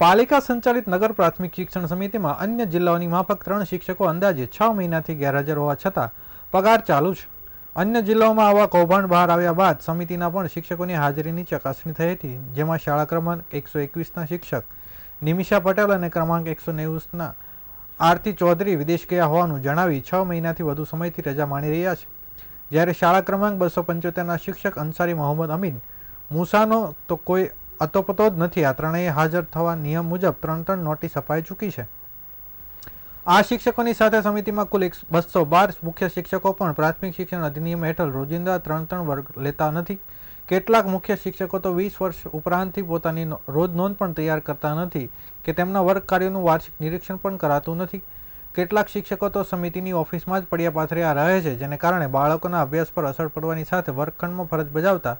પાલિકા સંચાલિત નગર પ્રાથમિક શિક્ષણ સમિતિમાં અન્ય જિલ્લાઓની માફક ત્રણ શિક્ષકો અંદાજે છ મહિનાથી ગેરહાજર હોવા છતાં પગાર ચાલુ છે અન્ય જિલ્લાઓમાં આવા કૌભાંડ બહાર આવ્યા બાદ સમિતિના પણ શિક્ષકોની હાજરીની ચકાસણી થઈ હતી, જેમાં શાળા ક્રમાંક એકસો એકવીસના શિક્ષક, નિમિષા પટેલ અને ક્રમાંક એકસો નેવુંના આરતી ચૌધરી વિદેશ ગયા હોવાનું જણાવી છ મહિનાથી વધુ સમયથી રજા માણી રહ્યા છે. જ્યારે શાળા ક્રમાંક બસો પંચોતેરના શિક્ષક અંસારી મોહમ્મદ અમીન, મૂસાનો તો કોઈ અતોપતો જ નથી. આ ત્રણેય હાજર થવા નિયમ મુજબ ત્રણ ત્રણ નોટિસ અપાઈ ચૂકી છે. આ શિક્ષકોની સાથે સમિતિમાં કુલ બસો બાર મુખ્ય શિક્ષકો પણ પ્રાથમિક શિક્ષણ અધિનિયમ હેઠળ રોજિંદા ત્રણ ત્રણ વર્ગ લેતા નથી. કેટલાક મુખ્ય શિક્ષકો તો વીસ વર્ષ ઉપરાંતથી પોતાની રોજ નોંધ પણ તૈયાર કરતા નથી કે તેમના વર્ગ કાર્યોનું વાર્ષિક નિરીક્ષણ પણ કરાતું નથી. કેટલાક શિક્ષકો તો સમિતિની ઓફિસમાં જ પડ્યા પાથર્યા રહે છે, જેને કારણે બાળકોના અભ્યાસ પર અસર પડવાની સાથે વર્ગખંડમાં ફરજ બજાવતા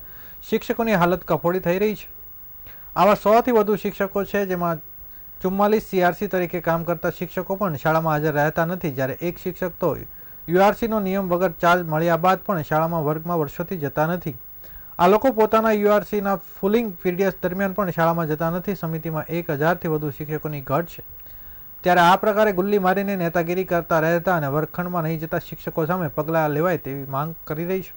શિક્ષકોની હાલત કફોડી થઈ રહી છે. આવા સોથી વધુ શિક્ષકો છે જેમાં ચુમ્માલીસ સીઆરસી તરીકે કામ કરતા શિક્ષકો પણ શાળામાં હાજર રહેતા નથી. જ્યારે એક શિક્ષક તો યુઆરસીનો નિયમ વગર ચાર્જ મળ્યા બાદ પણ શાળામાં વર્ગમાં વર્ષોથી જતા નથી. આ લોકો પોતાના યુઆરસીના ફુલિંગ પીરિયડ દરમિયાન પણ શાળામાં જતા નથી. સમિતિમાં એક હજારથી વધુ શિક્ષકોની ઘટ છે. ત્યારે આ પ્રકારે ગુલ્લી મારીને નેતાગીરી કરતા રહેતા અને વર્ગખંડમાં નહીં જતા શિક્ષકો સામે પગલાં લેવાય તેવી માંગ કરી રહી છે.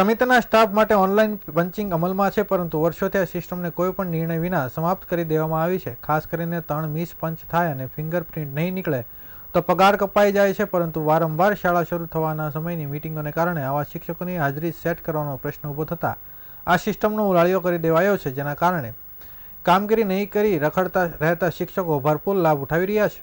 સમિતિના સ્ટાફ માટે ઓનલાઈન પંચિંગ અમલમાં છે, પરંતુ વર્ષોથી આ સિસ્ટમને કોઈ પણ નિર્ણય વિના સમાપ્ત કરી દેવામાં આવી છે. ખાસ કરીને ત્રણ મિસ પંચ થાય અને ફિંગરપ્રિન્ટ નહીં નીકળે, તો પગાર કપાઈ જાય છે, પરંતુ વારંવાર શાળા શરૂ થવાના સમયની મિટિંગોને કારણે આવા શિક્ષકોની હાજરી સેટ કરવાનો પ્રશ્ન ઊભો થતાં આ સિસ્ટમનો ઉલાળ્યો કરી દેવાયો છે, જેના કારણે કામગીરી નહીં કરી રખડતા રહેતા શિક્ષકો ભરપૂર લાભ ઉઠાવી રહ્યા છે.